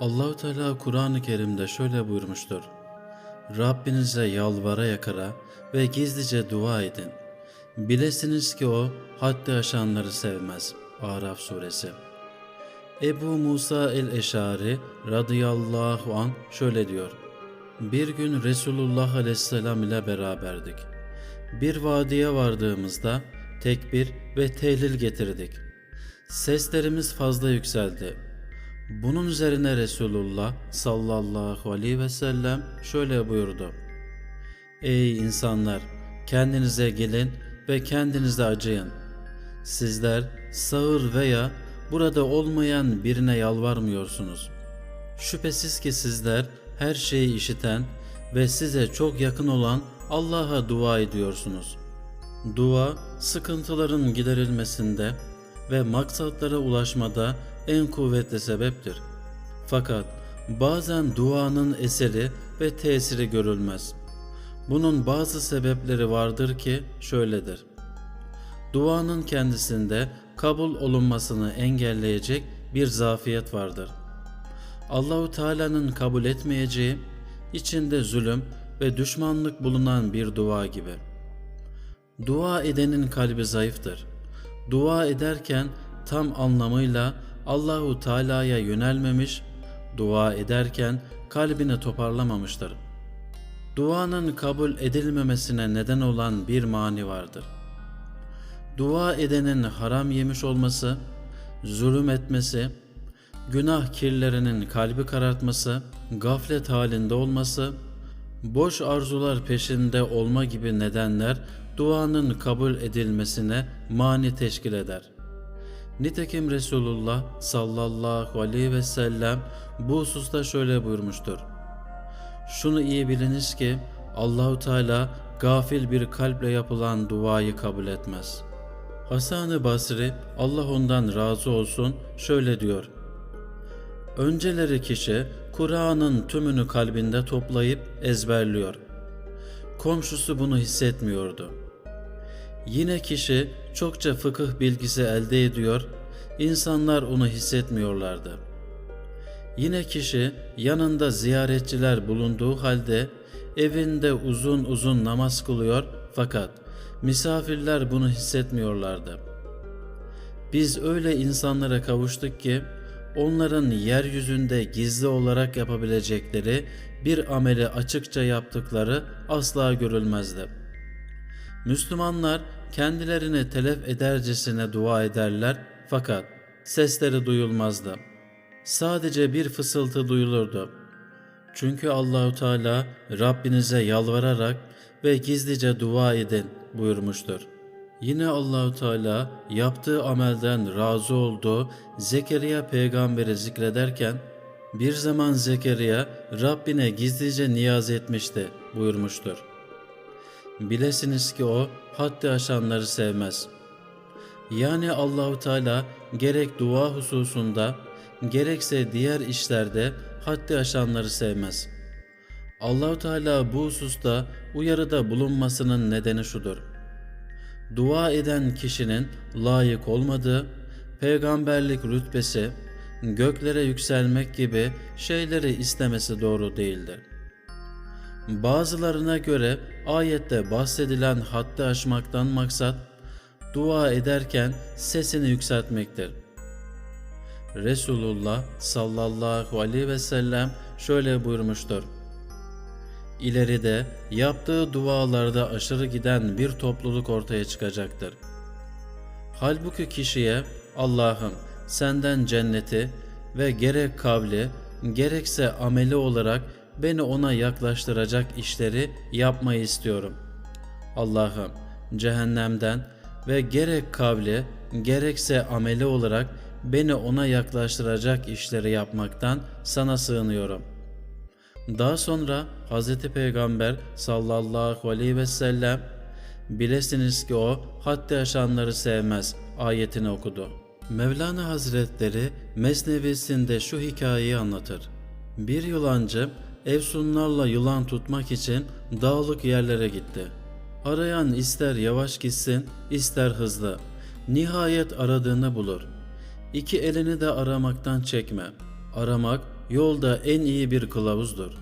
Allahu Teala Kur'an-ı Kerim'de şöyle buyurmuştur. Rabbinize yalvara yakara ve gizlice dua edin. Bilesiniz ki o haddi aşanları sevmez. Araf suresi. Ebu Musa el-Eşari radıyallahu an şöyle diyor. Bir gün Resulullah aleyhisselam ile beraberdik. Bir vadiye vardığımızda tekbir ve tehlil getirdik. Seslerimiz fazla yükseldi. Bunun üzerine Resulullah sallallahu aleyhi ve sellem şöyle buyurdu. Ey insanlar! Kendinize gelin ve kendinize acıyın. Sizler sağır veya burada olmayan birine yalvarmıyorsunuz. Şüphesiz ki sizler her şeyi işiten ve size çok yakın olan Allah'a dua ediyorsunuz. Dua, sıkıntıların giderilmesinde ve maksatlara ulaşmada en kuvvetli sebeptir. Fakat bazen duanın eseri ve tesiri görülmez. Bunun bazı sebepleri vardır ki şöyledir. Duanın kendisinde kabul olunmasını engelleyecek bir zafiyet vardır. Allahu Teala'nın kabul etmeyeceği, içinde zulüm ve düşmanlık bulunan bir dua gibi. Dua edenin kalbi zayıftır. Dua ederken tam anlamıyla Allahu Teala'ya yönelmemiş, dua ederken kalbini toparlamamıştır. Duanın kabul edilmemesine neden olan bir mani vardır. Dua edenin haram yemiş olması, zulüm etmesi, günah kirlerinin kalbi karartması, gaflet halinde olması, boş arzular peşinde olma gibi nedenler duanın kabul edilmesine mani teşkil eder. Nitekim Resulullah sallallahu aleyhi ve sellem bu hususta şöyle buyurmuştur. Şunu iyi biliniz ki Allahu Teala gafil bir kalple yapılan duayı kabul etmez. Hasan-ı Basri Allah ondan razı olsun şöyle diyor. Önceleri kişi Kur'an'ın tümünü kalbinde toplayıp ezberliyor. Komşusu bunu hissetmiyordu. Yine kişi çokça fıkıh bilgisi elde ediyor, insanlar onu hissetmiyorlardı. Yine kişi yanında ziyaretçiler bulunduğu halde evinde uzun uzun namaz kılıyor fakat misafirler bunu hissetmiyorlardı. Biz öyle insanlara kavuştuk ki onların yeryüzünde gizli olarak yapabilecekleri bir ameli açıkça yaptıkları asla görülmezdi. Müslümanlar kendilerini telef edercesine dua ederler fakat sesleri duyulmazdı. Sadece bir fısıltı duyulurdu. Çünkü Allahu Teala Rabbinize yalvararak ve gizlice dua edin buyurmuştur. Yine Allahu Teala yaptığı amelden razı olduğu Zekeriya peygamberi zikrederken bir zaman Zekeriya Rabbine gizlice niyaz etmişti buyurmuştur. Bilesiniz ki o haddi aşanları sevmez. Yani Allahu Teala gerek dua hususunda gerekse diğer işlerde haddi aşanları sevmez. Allahu Teala bu hususta uyarıda bulunmasının nedeni şudur. Dua eden kişinin layık olmadığı, peygamberlik rütbesi, göklere yükselmek gibi şeyleri istemesi doğru değildir. Bazılarına göre ayette bahsedilen haddi aşmaktan maksat, dua ederken sesini yükseltmektir. Resulullah sallallahu aleyhi ve sellem şöyle buyurmuştur. İleride yaptığı dualarda aşırı giden bir topluluk ortaya çıkacaktır. Halbuki kişiye Allah'ım senden cenneti ve gerek kavli gerekse ameli olarak beni ona yaklaştıracak işleri yapmayı istiyorum. Allah'ım cehennemden ve gerek kavli gerekse ameli olarak beni ona yaklaştıracak işleri yapmaktan sana sığınıyorum. Daha sonra Hz. Peygamber sallallahu aleyhi ve sellem bilesiniz ki o haddi aşanları sevmez ayetini okudu. Mevlana Hazretleri Mesnevisinde şu hikayeyi anlatır. Bir yılancı efsunlarla yılan tutmak için dağlık yerlere gitti. Arayan ister yavaş gitsin ister hızlı. Nihayet aradığını bulur. İki elini de aramaktan çekme. Aramak yolda en iyi bir kılavuzdur.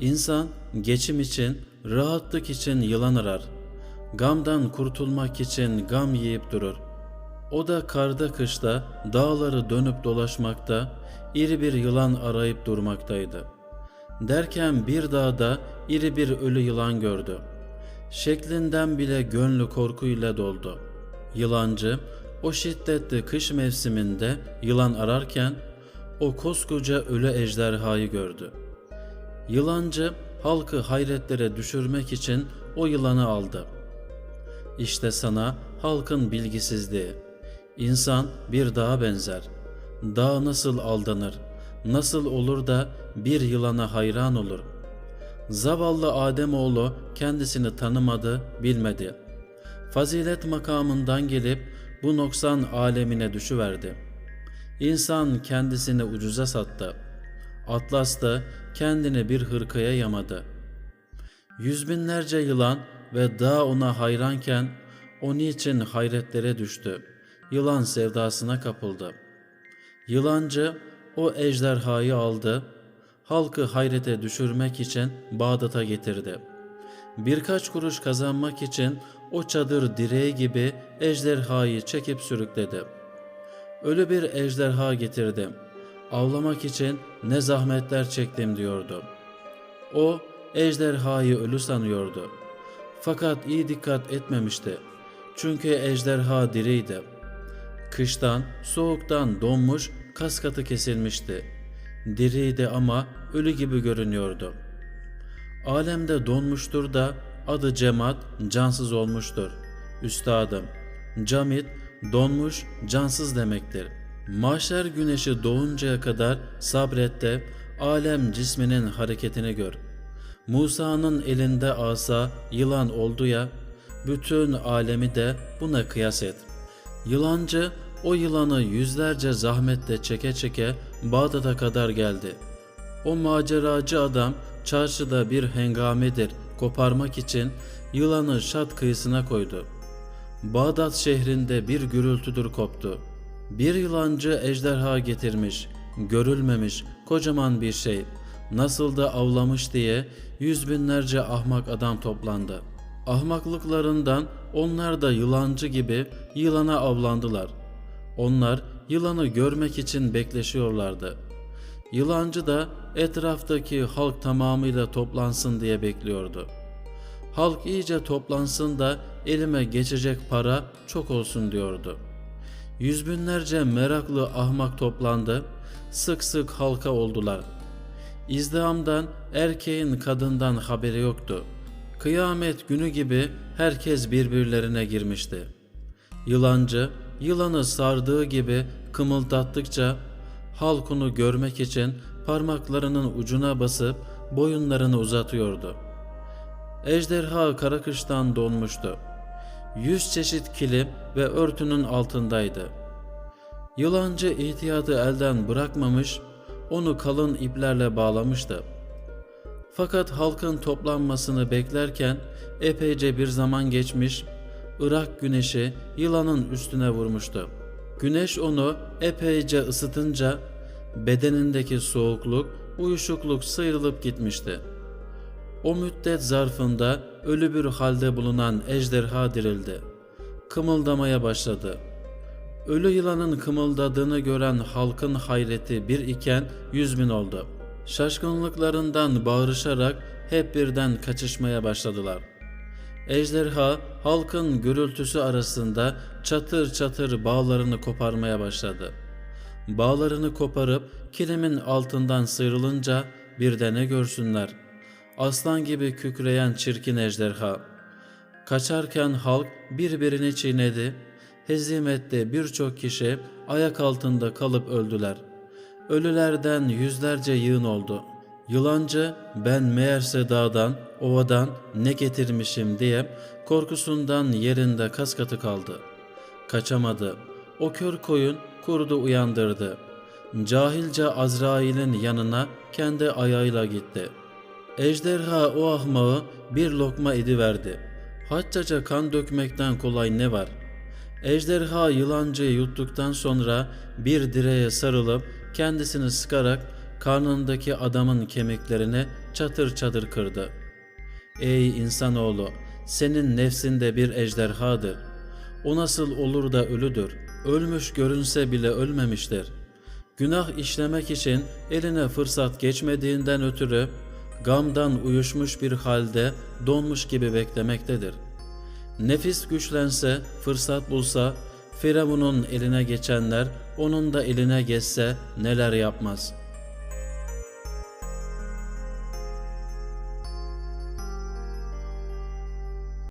İnsan geçim için, rahatlık için yılan arar. Gamdan kurtulmak için gam yiyip durur. O da karda kışta dağları dönüp dolaşmakta, iri bir yılan arayıp durmaktaydı. Derken bir dağda iri bir ölü yılan gördü. Şeklinden bile gönlü korkuyla doldu. Yılancı o şiddetli kış mevsiminde yılan ararken o koskoca ölü ejderhayı gördü. Yılancı halkı hayretlere düşürmek için o yılanı aldı. İşte sana halkın bilgisizliği. İnsan bir dağa benzer. Dağ nasıl aldanır, nasıl olur da bir yılana hayran olur. Zavallı Ademoğlu kendisini tanımadı, bilmedi. Fazilet makamından gelip bu noksan alemine düşüverdi. İnsan kendisini ucuza sattı. Atlas da kendini bir hırkaya yamadı. Yüz binlerce yılan ve dağ ona hayranken o niçin hayretlere düştü. Yılan sevdasına kapıldı. Yılancı o ejderhayı aldı, halkı hayrete düşürmek için Bağdat'a getirdi. Birkaç kuruş kazanmak için o çadır direği gibi ejderhayı çekip sürükledi. Ölü bir ejderha getirdim. Avlamak için ne zahmetler çektim diyordu. O ejderhayı ölü sanıyordu. Fakat iyi dikkat etmemişti. Çünkü ejderha diriydi. Kıştan, soğuktan donmuş, kas katı kesilmişti. Diriydi ama ölü gibi görünüyordu. Alemde donmuştur da adı Cemat cansız olmuştur. Üstadım, Camit donmuş cansız demektir. Mahşer güneşi doğuncaya kadar sabret de alem cisminin hareketini gör. Musa'nın elinde asa yılan oldu ya, bütün alemi de buna kıyas et. Yılancı o yılanı yüzlerce zahmetle çeke çeke Bağdat'a kadar geldi. O maceracı adam çarşıda bir hengamedir koparmak için yılanı şat kıyısına koydu. Bağdat şehrinde bir gürültüdür koptu. Bir yılancı ejderha getirmiş, görülmemiş kocaman bir şey. Nasıl da avlamış diye yüz binlerce ahmak adam toplandı. Ahmaklıklarından onlar da yılancı gibi yılana avlandılar. Onlar yılanı görmek için bekleşiyorlardı. Yılancı da etraftaki halk tamamıyla toplansın diye bekliyordu. Halk iyice toplansın da elime geçecek para çok olsun diyordu. Yüz binlerce meraklı ahmak toplandı, sık sık halka oldular. İzdihamdan erkeğin kadından haberi yoktu. Kıyamet günü gibi herkes birbirlerine girmişti. Yılancı yılanı sardığı gibi kımıldattıkça halk onu görmek için parmaklarının ucuna basıp boyunlarını uzatıyordu. Ejderha karakıştan donmuştu. Yüz çeşit kilim ve örtünün altındaydı. Yılancı ihtiyatı elden bırakmamış, onu kalın iplerle bağlamıştı. Fakat halkın toplanmasını beklerken epeyce bir zaman geçmiş, Irak güneşi yılanın üstüne vurmuştu. Güneş onu epeyce ısıtınca bedenindeki soğukluk, uyuşukluk sıyrılıp gitmişti. O müddet zarfında ölü bir halde bulunan ejderha dirildi. Kımıldamaya başladı. Ölü yılanın kımıldadığını gören halkın hayreti bir iken yüz bin oldu. Şaşkınlıklarından bağırışarak hep birden kaçışmaya başladılar. Ejderha halkın gürültüsü arasında çatır çatır bağlarını koparmaya başladı. Bağlarını koparıp kilimin altından sıyrılınca bir de ne görsünler. Aslan gibi kükreyen çirkin ejderha. Kaçarken halk birbirini çiğnedi. Hezimette birçok kişi ayak altında kalıp öldüler. Ölülerden yüzlerce yığın oldu. Yılancı ben meğerse dağdan, ovadan ne getirmişim diye korkusundan yerinde kas katı kaldı. Kaçamadı. O kör koyun kurdu uyandırdı. Cahilce Azrail'in yanına kendi ayağıyla gitti. Ejderha o ahmağı bir lokma ediverdi. Haccaca kan dökmekten kolay ne var? Ejderha yılancıyı yuttuktan sonra bir direğe sarılıp kendisini sıkarak karnındaki adamın kemiklerini çatır çatır kırdı. Ey insanoğlu, senin nefsinde bir ejderhadır. O nasıl olur da ölüdür? Ölmüş görünse bile ölmemiştir. Günah işlemek için eline fırsat geçmediğinden ötürü gamdan uyuşmuş bir halde donmuş gibi beklemektedir. Nefis güçlense, fırsat bulsa, Firavun'un eline geçenler onun da eline geçse neler yapmaz.